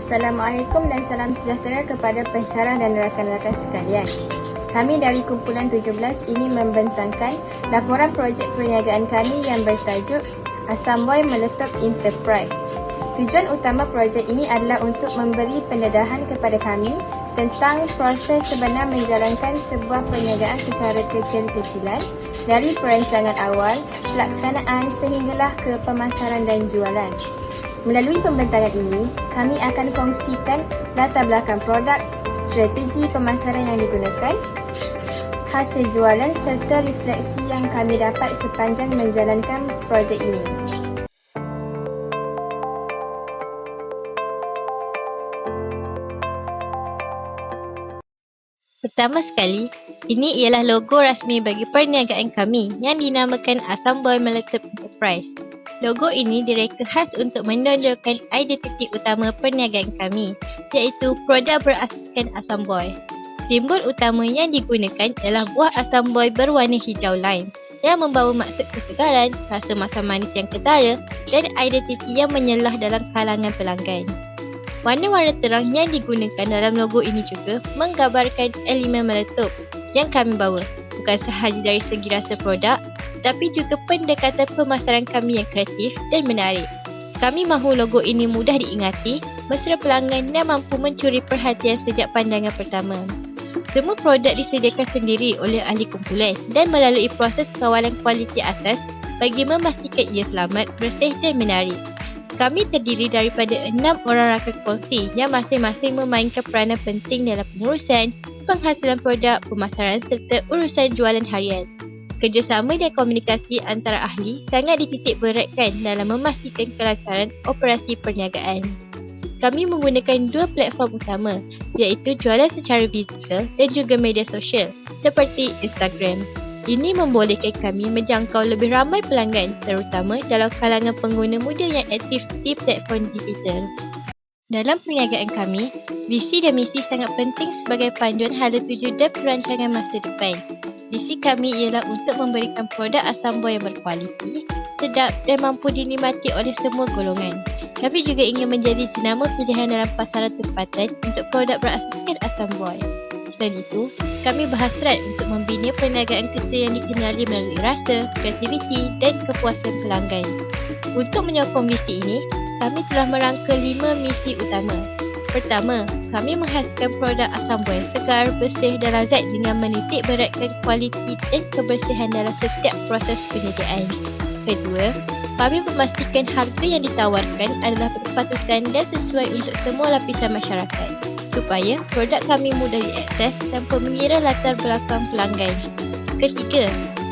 Assalamualaikum dan salam sejahtera kepada pensyarah dan rakan-rakan sekalian. Kami dari kumpulan 17 ini membentangkan laporan projek perniagaan kami yang bertajuk Asamboy Meletup Enterprise. Tujuan utama projek ini adalah untuk memberi pendedahan kepada kami tentang proses sebenar menjalankan sebuah perniagaan secara kecil-kecilan dari perancangan awal, pelaksanaan sehinggalah ke pemasaran dan jualan. Melalui pembentangan ini, kami akan kongsikan latar belakang produk, strategi pemasaran yang digunakan, hasil jualan serta refleksi yang kami dapat sepanjang menjalankan projek ini. Pertama sekali, ini ialah logo rasmi bagi perniagaan kami yang dinamakan Assam Boy Meletup Enterprise. Logo ini direka khas untuk menonjolkan identiti utama perniagaan kami, iaitu produk berasaskan Assam Boy. Simbol utama yang digunakan ialah buah Assam Boy berwarna hijau lime yang membawa maksud kesegaran, rasa masam manis yang ketara dan identiti yang menyelah dalam kalangan pelanggan. Warna-warna terang yang digunakan dalam logo ini juga menggambarkan elemen meletup yang kami bawa. Bukan sahaja dari segi rasa produk, tetapi juga pendekatan pemasaran kami yang kreatif dan menarik. Kami mahu logo ini mudah diingati, mesra pelanggan dan mampu mencuri perhatian sejak pandangan pertama. Semua produk disediakan sendiri oleh ahli kumpulan dan melalui proses kawalan kualiti atas bagi memastikan ia selamat, bersih dan menarik. Kami terdiri daripada enam orang rakan kongsi yang masing-masing memainkan peranan penting dalam pengurusan, penghasilan produk, pemasaran serta urusan jualan harian. Kerjasama dan komunikasi antara ahli sangat dititik beratkan dalam memastikan kelancaran operasi perniagaan. Kami menggunakan dua platform utama iaitu jualan secara fizikal dan juga media sosial seperti Instagram. Ini membolehkan kami menjangkau lebih ramai pelanggan terutama dalam kalangan pengguna muda yang aktif di platform digital. Dalam perniagaan kami, visi dan misi sangat penting sebagai panduan hala tuju dan perancangan masa depan. Visi kami ialah untuk memberikan produk asam buah yang berkualiti, sedap dan mampu dinikmati oleh semua golongan. Kami juga ingin menjadi jenama pilihan dalam pasaran tempatan untuk produk berasaskan asam buah. Selain itu, kami berhasrat untuk membina perniagaan kecil yang dikenali melalui rasa, kreativiti dan kepuasan pelanggan. Untuk menyokong misi ini, kami telah merangka lima misi utama. Pertama, kami menghasilkan produk asam buah segar, bersih dan lazat dengan menitik beratkan kualiti dan kebersihan dalam setiap proses penyediaan. Kedua, kami memastikan harga yang ditawarkan adalah berpatutan dan sesuai untuk semua lapisan masyarakat supaya produk kami mudah diakses tanpa mengira latar belakang pelanggan. Ketiga,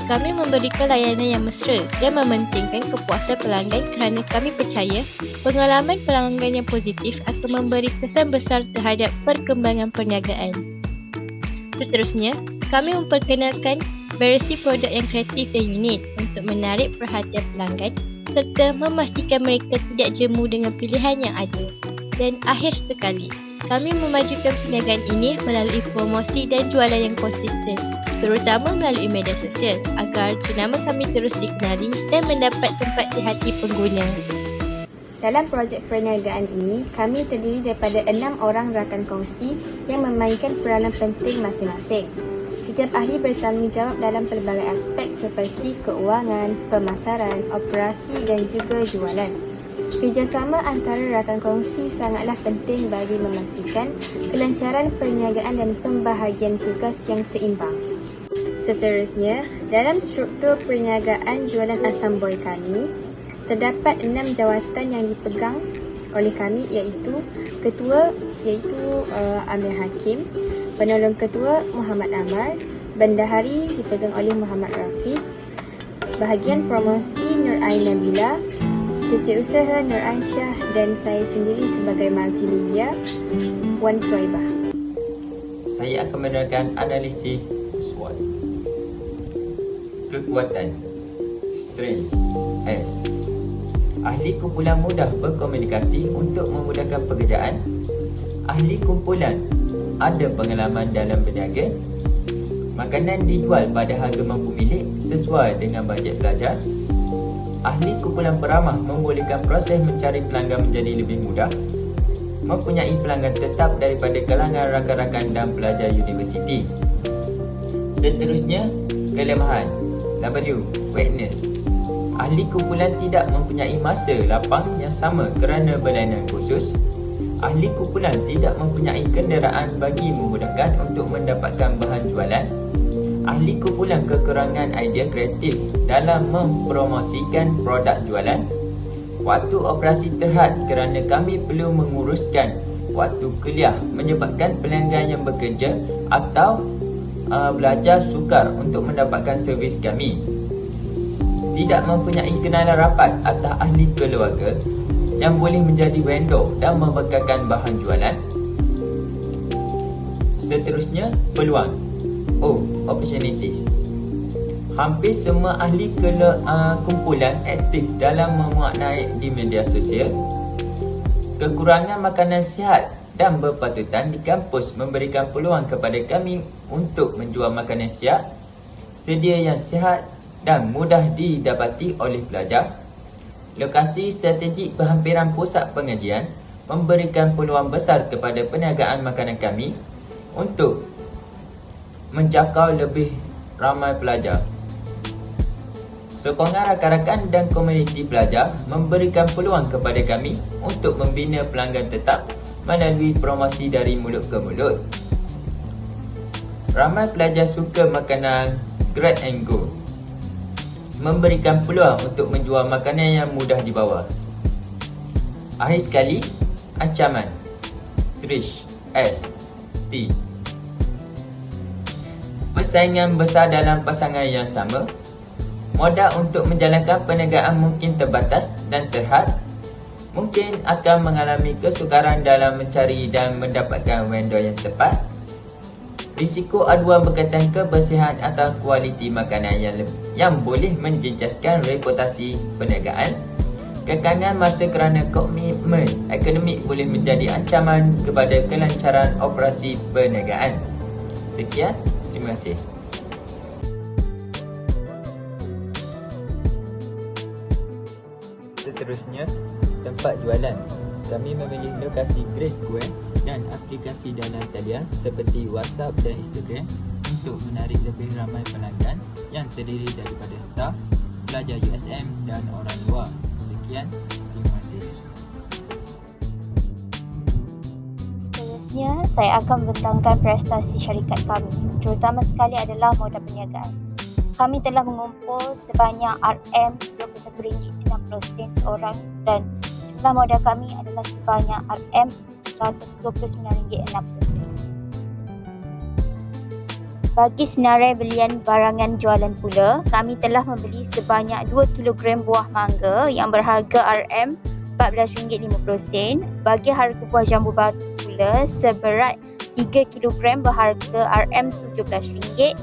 kami memberikan layanan yang mesra dan mementingkan kepuasan pelanggan kerana kami percaya pengalaman pelanggan yang positif akan memberi kesan besar terhadap perkembangan perniagaan. Seterusnya, kami memperkenalkan versi produk yang kreatif dan unik untuk menarik perhatian pelanggan serta memastikan mereka tidak jemu dengan pilihan yang ada. Dan akhir sekali, kami memajukan perniagaan ini melalui promosi dan jualan yang konsisten, terutama melalui media sosial agar jenama kami terus dikenali dan mendapat tempat di hati pengguna. Dalam projek perniagaan ini, kami terdiri daripada enam orang rakan kongsi yang memainkan peranan penting masing-masing. Setiap ahli bertanggungjawab dalam pelbagai aspek seperti keuangan, pemasaran, operasi dan juga jualan. Kerjasama antara rakan kongsi sangatlah penting bagi memastikan kelancaran perniagaan dan pembahagian tugas yang seimbang. Seterusnya, dalam struktur perniagaan jualan asam boy kami, terdapat enam jawatan yang dipegang oleh kami iaitu Ketua iaitu uh, Amir Hakim, Penolong Ketua Muhammad Amar, Bendahari dipegang oleh Muhammad Rafiq, Bahagian Promosi Nur Ain Nabila, Setiausaha Nur Aisyah dan saya sendiri sebagai multimedia Wan Suaibah. Saya akan menerangkan analisis. Kekuatan Strength S. Ahli kumpulan mudah berkomunikasi untuk memudahkan pekerjaan. Ahli kumpulan ada pengalaman dalam berniaga. Makanan dijual pada harga mampu milik sesuai dengan bajet pelajar Ahli kumpulan beramah membolehkan proses mencari pelanggan menjadi lebih mudah. Mempunyai pelanggan tetap daripada kalangan rakan-rakan dan pelajar universiti. Seterusnya, kelemahan. W. Weakness. Ahli kumpulan tidak mempunyai masa lapang yang sama kerana berlainan khusus. Ahli kumpulan tidak mempunyai kenderaan bagi memudahkan untuk mendapatkan bahan jualan. Ahli kumpulan kekurangan idea kreatif dalam mempromosikan produk jualan. Waktu operasi terhad kerana kami perlu menguruskan waktu kuliah menyebabkan pelanggan yang bekerja atau uh, belajar sukar untuk mendapatkan servis kami. Tidak mempunyai kenalan rapat atau ahli keluarga yang boleh menjadi vendor dan membekalkan bahan jualan. Seterusnya, peluang. Oh, opportunities. Hampir semua ahli kele, uh, kumpulan aktif dalam memuat naik di media sosial. Kekurangan makanan sihat dan berpatutan di kampus memberikan peluang kepada kami untuk menjual makanan sihat, sedia yang sihat dan mudah didapati oleh pelajar. Lokasi strategik berhampiran pusat pengajian memberikan peluang besar kepada perniagaan makanan kami untuk menjangkau lebih ramai pelajar. Sokongan rakan-rakan dan komuniti pelajar memberikan peluang kepada kami untuk membina pelanggan tetap melalui promosi dari mulut ke mulut. Ramai pelajar suka makanan grab and go. Memberikan peluang untuk menjual makanan yang mudah dibawa. Akhir sekali, ancaman. Trish S. T. Persaingan besar dalam pasangan yang sama. Modal untuk menjalankan perniagaan mungkin terbatas dan terhad mungkin akan mengalami kesukaran dalam mencari dan mendapatkan vendor yang tepat. Risiko aduan berkaitan kebersihan atau kualiti makanan yang yang boleh menjejaskan reputasi perniagaan. Kekangan masa kerana komitmen akademik boleh menjadi ancaman kepada kelancaran operasi perniagaan. Sekian, terima kasih. Seterusnya, tempat jualan. Kami memilih lokasi Grace Square dan aplikasi dalam talian seperti WhatsApp dan Instagram untuk menarik lebih ramai pelanggan yang terdiri daripada staf, pelajar USM dan orang luar. Sekian, terima kasih. Seterusnya, saya akan membentangkan prestasi syarikat kami, terutama sekali adalah modal perniagaan. Kami telah mengumpul sebanyak RM21.60 seorang dan jumlah modal kami adalah sebanyak RM129.60. Bagi senarai belian barangan jualan pula, kami telah membeli sebanyak 2 kg buah mangga yang berharga RM14.50. Bagi harga buah jambu batu pula seberat 3 kg berharga RM17.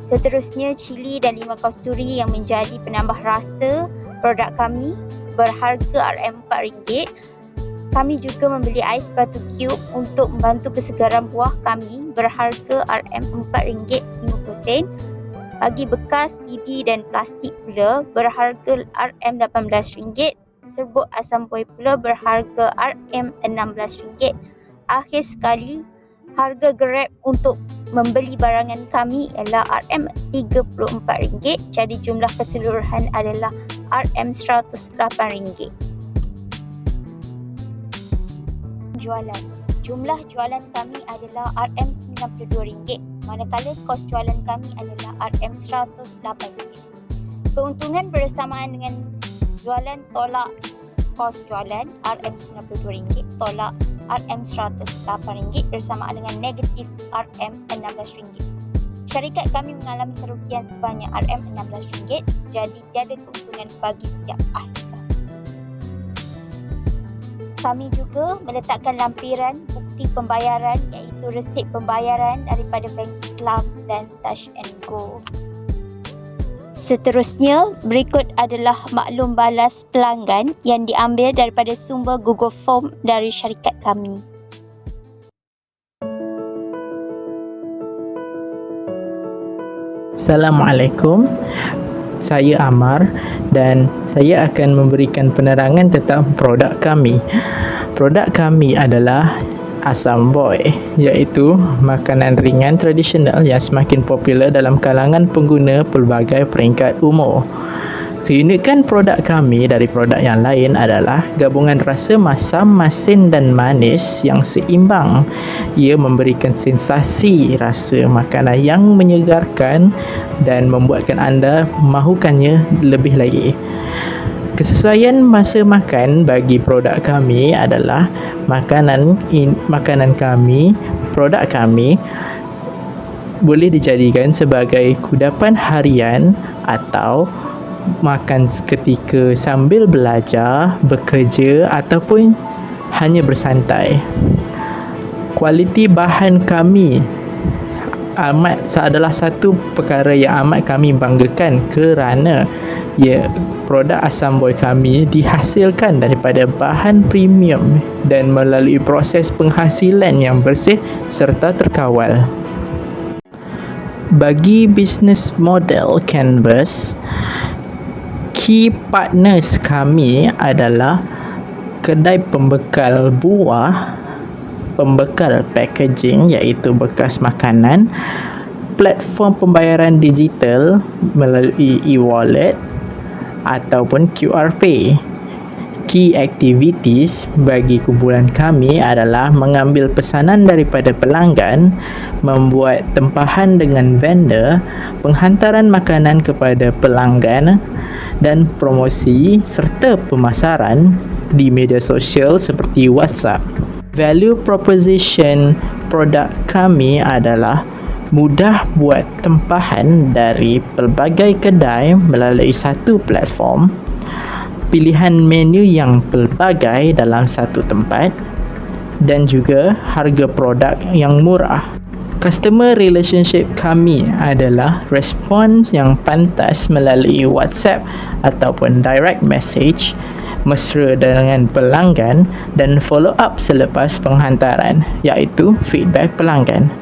Seterusnya, cili dan lima kasturi yang menjadi penambah rasa produk kami berharga RM4. Kami juga membeli ais batu cube untuk membantu kesegaran buah kami berharga RM4.50. Bagi bekas lidi dan plastik pula berharga RM18. Serbuk asam buih pula berharga RM16. Akhir sekali, harga Grab untuk membeli barangan kami ialah RM34. Jadi jumlah keseluruhan adalah RM108. Jualan. Jumlah jualan kami adalah RM92. Manakala kos jualan kami adalah RM108. Keuntungan bersamaan dengan jualan tolak kos jualan RM92 tolak RM108 bersamaan dengan negatif RM16. Syarikat kami mengalami kerugian sebanyak RM16 jadi tiada keuntungan bagi setiap ahli kami. Juga meletakkan lampiran bukti pembayaran iaitu resip pembayaran daripada Bank Islam dan Touch and Go. Seterusnya, berikut adalah maklum balas pelanggan yang diambil daripada sumber Google Form dari syarikat kami. Assalamualaikum. Saya Amar dan saya akan memberikan penerangan tentang produk kami. Produk kami adalah Asam Boy iaitu makanan ringan tradisional yang semakin popular dalam kalangan pengguna pelbagai peringkat umur. Keunikan produk kami dari produk yang lain adalah gabungan rasa masam, masin dan manis yang seimbang. Ia memberikan sensasi rasa makanan yang menyegarkan dan membuatkan anda mahukannya lebih lagi. Kesesuaian masa makan bagi produk kami adalah makanan in, makanan kami, produk kami boleh dijadikan sebagai kudapan harian atau makan ketika sambil belajar, bekerja ataupun hanya bersantai. Kualiti bahan kami amat adalah satu perkara yang amat kami banggakan kerana ya produk asam boy kami dihasilkan daripada bahan premium dan melalui proses penghasilan yang bersih serta terkawal. Bagi bisnes model Canvas, key partners kami adalah kedai pembekal buah, pembekal packaging iaitu bekas makanan, platform pembayaran digital melalui e-wallet ataupun QR Pay. Key activities bagi kumpulan kami adalah mengambil pesanan daripada pelanggan, membuat tempahan dengan vendor, penghantaran makanan kepada pelanggan dan promosi serta pemasaran di media sosial seperti WhatsApp. Value proposition produk kami adalah mudah buat tempahan dari pelbagai kedai melalui satu platform, pilihan menu yang pelbagai dalam satu tempat dan juga harga produk yang murah. Customer relationship kami adalah respons yang pantas melalui WhatsApp ataupun direct message mesra dengan pelanggan dan follow up selepas penghantaran iaitu feedback pelanggan.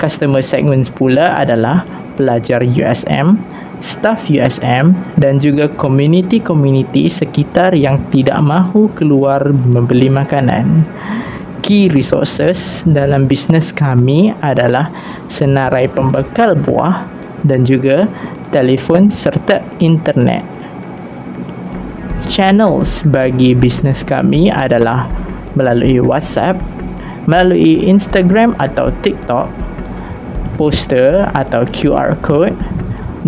Customer segments pula adalah pelajar USM, staff USM dan juga community-community sekitar yang tidak mahu keluar membeli makanan. Key resources dalam bisnes kami adalah senarai pembekal buah dan juga telefon serta internet. Channels bagi bisnes kami adalah melalui WhatsApp, melalui Instagram atau TikTok, poster atau QR code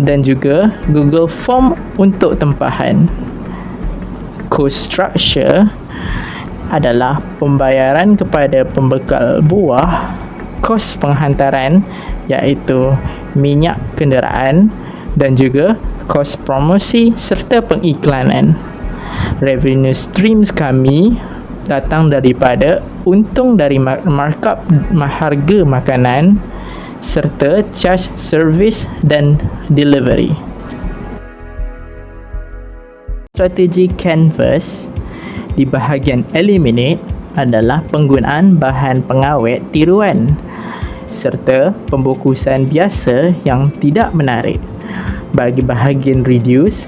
dan juga Google Form untuk tempahan. Cost structure adalah pembayaran kepada pembekal buah, kos penghantaran iaitu minyak kenderaan dan juga kos promosi serta pengiklanan. Revenue streams kami datang daripada untung dari markup harga makanan serta charge service dan delivery. Strategi Canvas di bahagian eliminate adalah penggunaan bahan pengawet tiruan serta pembukusan biasa yang tidak menarik. Bagi bahagian reduce,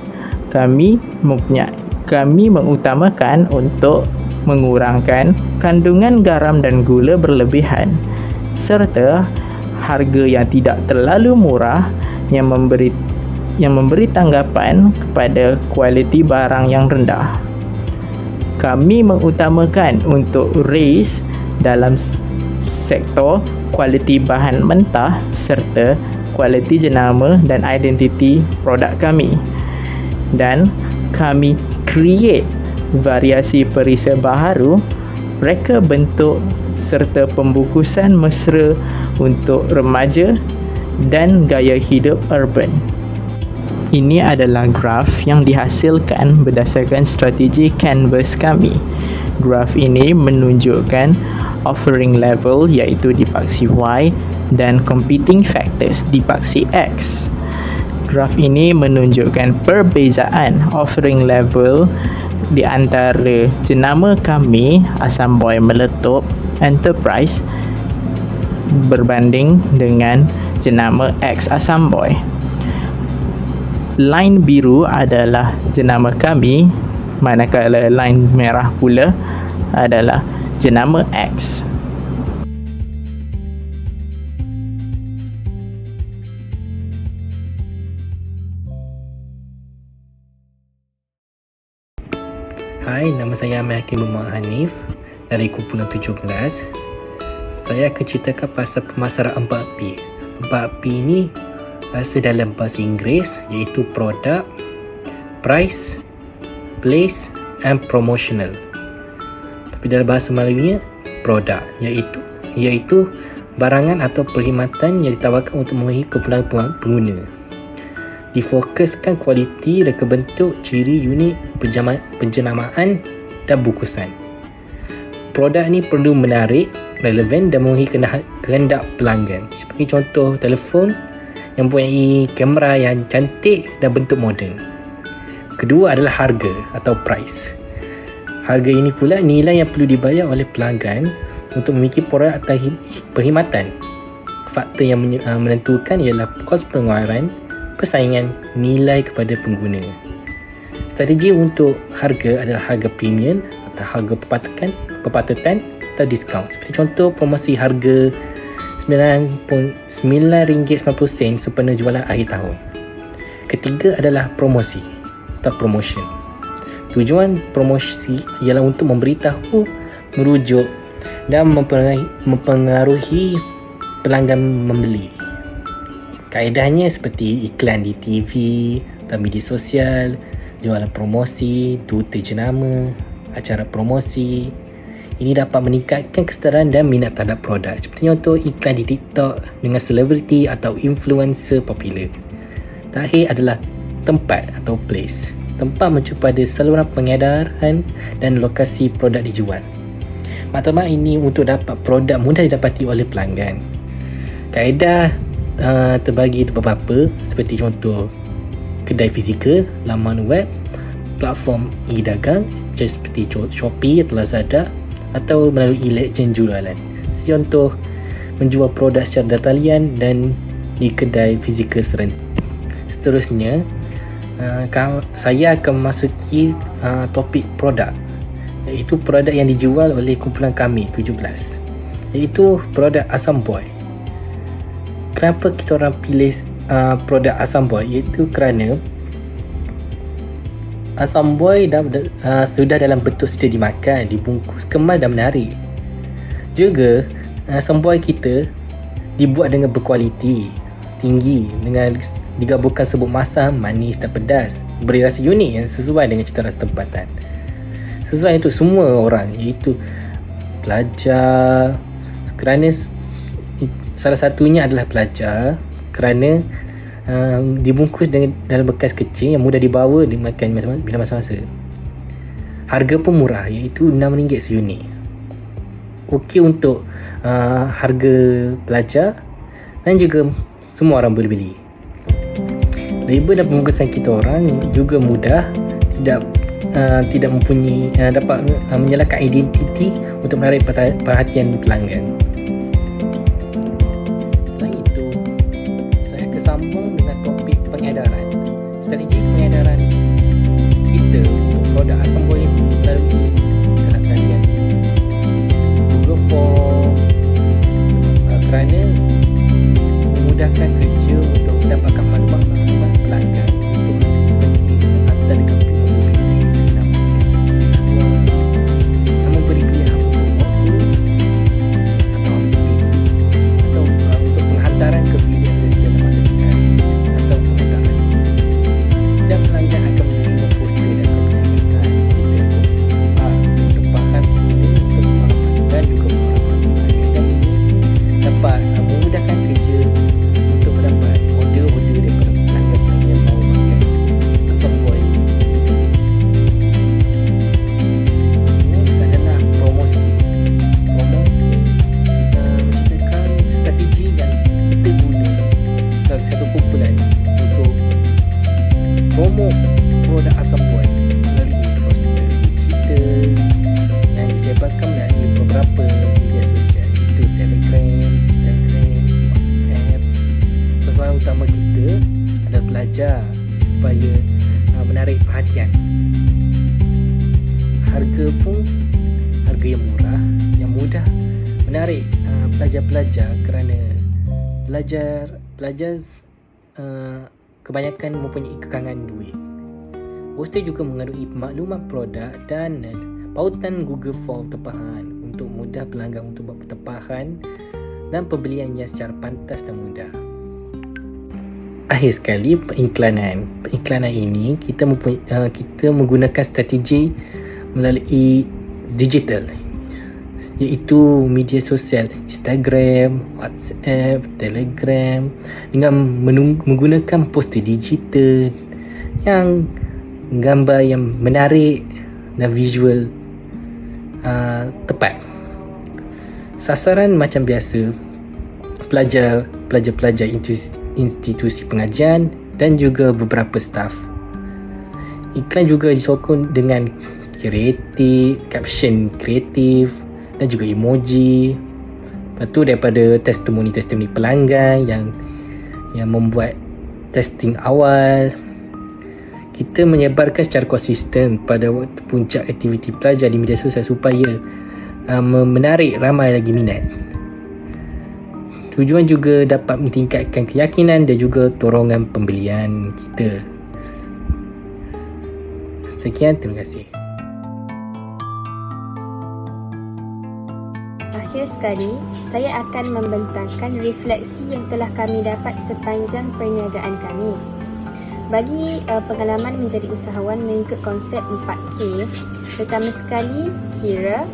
kami mempunyai kami mengutamakan untuk mengurangkan kandungan garam dan gula berlebihan serta harga yang tidak terlalu murah yang memberi yang memberi tanggapan kepada kualiti barang yang rendah kami mengutamakan untuk raise dalam sektor kualiti bahan mentah serta kualiti jenama dan identiti produk kami dan kami create variasi perisa baharu reka bentuk serta pembukusan mesra untuk remaja dan gaya hidup urban. Ini adalah graf yang dihasilkan berdasarkan strategi canvas kami. Graf ini menunjukkan offering level iaitu di paksi Y dan competing factors di paksi X. Graf ini menunjukkan perbezaan offering level di antara jenama kami Asam Boy Meletup Enterprise berbanding dengan jenama X Asam Boy line biru adalah jenama kami manakala line merah pula adalah jenama X. Hai, nama saya Amir Hakim Muhammad Hanif dari kumpulan 17. Saya akan ceritakan pasal pemasaran 4P. 4P ni bahasa dalam bahasa Inggeris iaitu product, price, place and promotional. Tapi dalam bahasa Melayunya produk iaitu iaitu barangan atau perkhidmatan yang ditawarkan untuk memenuhi keperluan pengguna difokuskan kualiti reka bentuk, ciri unik, penjama- penjenamaan dan bungkusan. Produk ni perlu menarik, relevan dan memenuhi kehendak, pelanggan. Seperti contoh telefon mempunyai kamera yang cantik dan bentuk moden. Kedua adalah harga atau price. Harga ini pula nilai yang perlu dibayar oleh pelanggan untuk memiliki produk atau hi- perkhidmatan. Faktor yang uh, menentukan ialah kos pengeluaran, persaingan nilai kepada pengguna. Strategi untuk harga adalah harga premium atau harga perpatutan, perpatutan atau diskaun. Seperti contoh promosi harga RM9.90 sempena jualan akhir tahun. Ketiga adalah promosi atau promotion. Tujuan promosi ialah untuk memberitahu, merujuk dan mempengaruhi, pelanggan membeli. Kaedahnya seperti iklan di TV atau media sosial, jualan promosi, duta jenama, acara promosi. Ini dapat meningkatkan kesedaran dan minat terhadap produk. Seperti contoh iklan di TikTok dengan selebriti atau influencer popular. Terakhir adalah tempat atau place. Tempat mencu pada saluran pengedaran dan lokasi produk dijual. Maklumat ini untuk dapat produk mudah didapati oleh pelanggan. Kaedah uh, terbagi beberapa seperti contoh kedai fizikal, laman web, platform e-dagang seperti Shopee atau Lazada atau melalui legen jualan. Contoh menjual produk secara talian dan di kedai fizikal serentak. Seterusnya, uh, saya akan memasuki uh, topik produk iaitu produk yang dijual oleh kumpulan kami 17 iaitu produk Asam Boy kenapa kita orang pilih uh, produk Asam Boy iaitu kerana Asam Boy dah, uh, sudah dalam bentuk sedia dimakan dibungkus kemas dan menarik. Juga Asam Boy kita dibuat dengan berkualiti tinggi dengan digabungkan sebut masam, manis dan pedas. Beri rasa unik yang sesuai dengan cita rasa tempatan. Sesuai untuk semua orang iaitu pelajar. Kerana salah satunya adalah pelajar kerana um, dibungkus dengan dalam bekas kecil yang mudah dibawa dimakan bila masa-masa. Harga pun murah iaitu RM6 seunit okey untuk uh, harga pelajar dan juga semua orang boleh beli. Label dan pembungkusan kita orang juga mudah tidak uh, tidak mempunyai uh, dapat uh, menyalakan identiti untuk menarik perhatian pelanggan. Memudahkan kerja untuk mendapatkan maklumat-maklumat pelanggan pelajar uh, kebanyakan mempunyai kekangan duit. Poster juga mengandungi maklumat produk dan uh, pautan Google Form tempahan untuk mudah pelanggan untuk buat tempahan dan pembeliannya secara pantas dan mudah. Akhir sekali periklanan. Periklanan ini kita mempunyai, uh, kita menggunakan strategi melalui digital iaitu media sosial Instagram, WhatsApp, Telegram dengan menung- menggunakan poster digital yang gambar yang menarik dan visual uh, tepat. Sasaran macam biasa pelajar, pelajar-pelajar institusi, institusi pengajian dan juga beberapa staf. Iklan juga disokong dengan kreatif, caption kreatif dan juga emoji. Lepas tu daripada testimoni-testimoni pelanggan yang yang membuat testing awal kita menyebarkan secara konsisten pada waktu puncak aktiviti pelajar di media sosial supaya uh, menarik ramai lagi minat. Tujuan juga dapat meningkatkan keyakinan dan juga dorongan pembelian kita. Sekian, terima kasih. Sekali, saya akan membentangkan refleksi yang telah kami dapat sepanjang perniagaan kami. Bagi uh, pengalaman menjadi usahawan mengikut konsep 4K, pertama sekali kira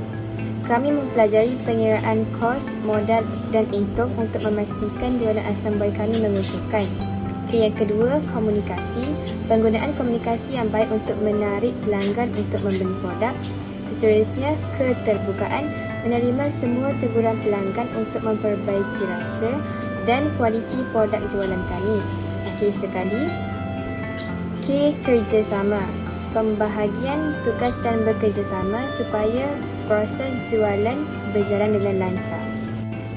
kami mempelajari pengiraan kos, modal dan untung untuk memastikan jualan asam boy kami menguntungkan. Yang kedua, komunikasi. Penggunaan komunikasi yang baik untuk menarik pelanggan untuk membeli produk. Seterusnya, keterbukaan. Menerima semua teguran pelanggan untuk memperbaiki rasa dan kualiti produk jualan kami. Akhir sekali, K. Kerjasama Pembahagian tugas dan bekerjasama supaya proses jualan berjalan dengan lancar.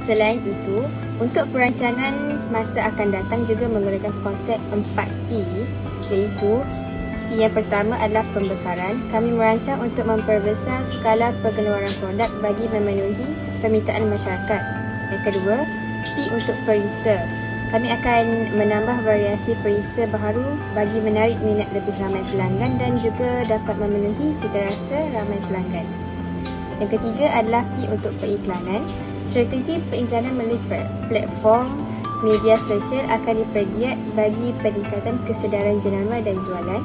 Selain itu, untuk perancangan masa akan datang juga menggunakan konsep 4P iaitu yang pertama adalah pembesaran. Kami merancang untuk memperbesar skala pengeluaran produk bagi memenuhi permintaan masyarakat. Yang kedua, P untuk perisa. Kami akan menambah variasi perisa baharu bagi menarik minat lebih ramai pelanggan dan juga dapat memenuhi citarasa ramai pelanggan. Yang ketiga adalah P untuk periklanan. Strategi periklanan melalui platform media sosial akan dipergiat bagi peningkatan kesedaran jenama dan jualan.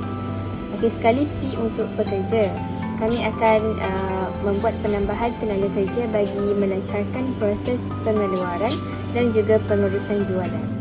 Akhir sekali P untuk pekerja. Kami akan uh, membuat penambahan tenaga kerja bagi melancarkan proses pengeluaran dan juga pengurusan jualan.